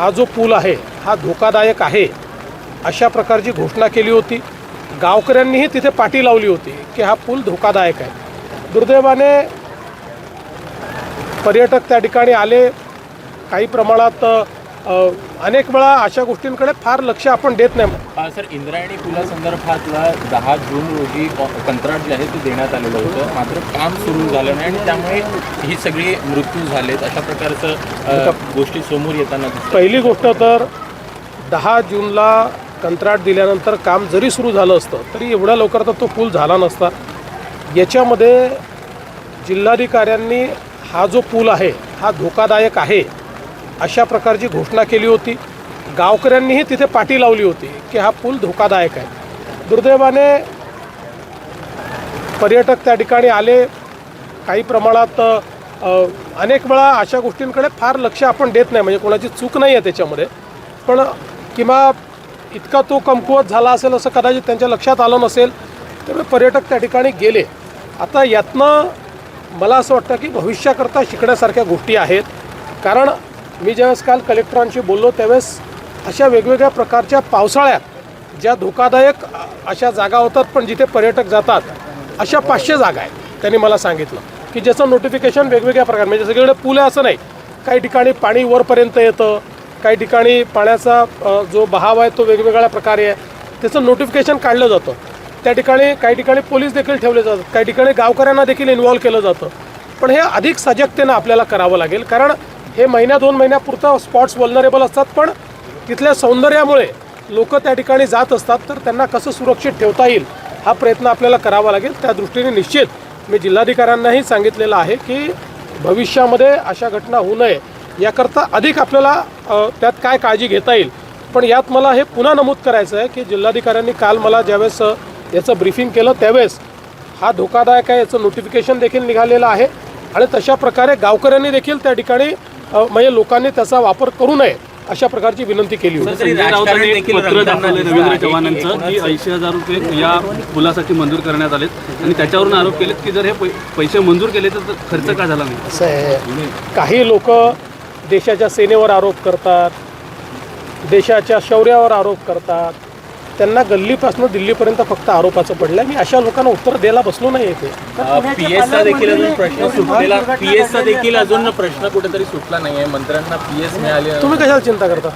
हा जो पूल आहे हा धोकादायक आहे अशा प्रकारची घोषणा केली होती. गावकऱ्यांनीही तिथे पाठी लावली होती की हा पूल धोकादायक आहे. दुर्दैवाने पर्यटक त्या ठिकाणी आले. काही प्रमाणात अनेक वेळा अशा गोष्टींकडे फार लक्ष आपण देत नाही. सर इंद्रायणी पुलासंदर्भातला दहा जून रोजी कंत्राट जे आहे ते देण्यात आलेलं होतं. मात्र काम सुरू झालं नाही आणि त्यामुळे ही सगळी मृत्यू झालेत. अशा प्रकारचं गोष्टी समोर येताना पहिली गोष्ट तर दहा जूनला कंत्राट दिल्यानंतर काम जरी सुरू झालं असतं तरी एवढ्या लवकर तर तो पूल झाला नसता. याच्यामध्ये जिल्हाधिकाऱ्यांनी हा जो पूल आहे हा धोकादायक आहे. अशा प्रकारची घोषणा केली होती. गावकऱ्यांनीही तिथे पाठी लावली होती की हा पूल धोकादायक आहे. दुर्दैवाने पर्यटक त्या ठिकाणी आले. काही प्रमाणात अनेक वेळा अशा गोष्टींकडे फार लक्ष आपण देत नाही. म्हणजे कोणाची चूक नाही आहे त्याच्यामध्ये. पण किंवा इतका तो कमकुवत झाला असेल असं कदाचित त्यांच्या लक्षात आलं नसेल त्यामुळे पर्यटक त्या ठिकाणी गेले. आता यातनं मला असं वाटतं की भविष्याकरता शिकण्यासारख्या गोष्टी आहेत. कारण मी ज्यावेळेस काल कलेक्टरांशी बोललो त्यावेळेस अशा वेगवेगळ्या प्रकारच्या पावसाळ्यात ज्या धोकादायक अशा जागा होतात पण जिथे पर्यटक जातात अशा पाचशे जागा आहेत त्यांनी मला सांगितलं की ज्याचं नोटिफिकेशन वेगवेगळ्या प्रकार म्हणजे सगळीकडे पूल आहे असं नाही. काही ठिकाणी पाणी वरपर्यंत येतं काही ठिकाणी पाण्याचा जो बहाव आहे तो वेगवेगळ्या प्रकारे आहे. त्याचं नोटिफिकेशन काढलं जातं. त्या ठिकाणी काही ठिकाणी पोलीस देखील ठेवले जातात काही ठिकाणी गावकऱ्यांना देखील इन्व्हॉल्व केलं जातं. पण हे अधिक सजगतेनं आपल्याला करावं लागेल. कारण हे महिन्या दोन महिन्यापुरतं स्पॉट्स वल्नरेबल असतात पण तिथल्या सौंदर्यामुळे लोक त्या ठिकाणी जात असतात. तर त्यांना कसं सुरक्षित ठेवता येईल हा प्रयत्न आपल्याला करावा लागेल. त्या दृष्टीने निश्चित मी जिल्हाधिकाऱ्यांनाही सांगितलेलं आहे की भविष्यामध्ये अशा घटना होऊ नये. याकरता अधिक आपल्याला त्यात काय काळजी घेता येईल. पण यात मला हे पुन्हा नमूद करायचं आहे की जिल्हाधिकाऱ्यांनी काल मला ज्यावेळेस याचं ब्रीफिंग केलं त्यावेळेस हा धोकादायक आहे याचं नोटिफिकेशन देखील निघालेलं आहे. आणि तशा प्रकारे गावकऱ्यांनी देखील त्या ठिकाणी म्हणजे लोकांनी त्याचा वापर करू नये अशा प्रकारची विनंती केली होती. रवींद्र चव्हाणांचं की ऐंशी हजार रुपये या पुलासाठी मंजूर करण्यात आलेत. आणि त्याच्यावरून आरोप केलेत की जर हे पै- पैसे मंजूर केले तर खर्च का झाला नाही? असं आहे. काही लोक देशाच्या सेनेवर आरोप करतात देशाच्या शौर्यावर आरोप करतात. त्यांना गल्लीपासून दिल्लीपर्यंत फक्त आरोपाचं पडलं मी अशा लोकांना उत्तर द्यायला बसलो नाही येते पीएसचा देखील अजून प्रश्न सुटलेला पीएसचा देखील अजून प्रश्न कुठेतरी सुटला नाहीये. मंत्र्यांना पीएस मिळाले तुम्ही कशाला चिंता करता?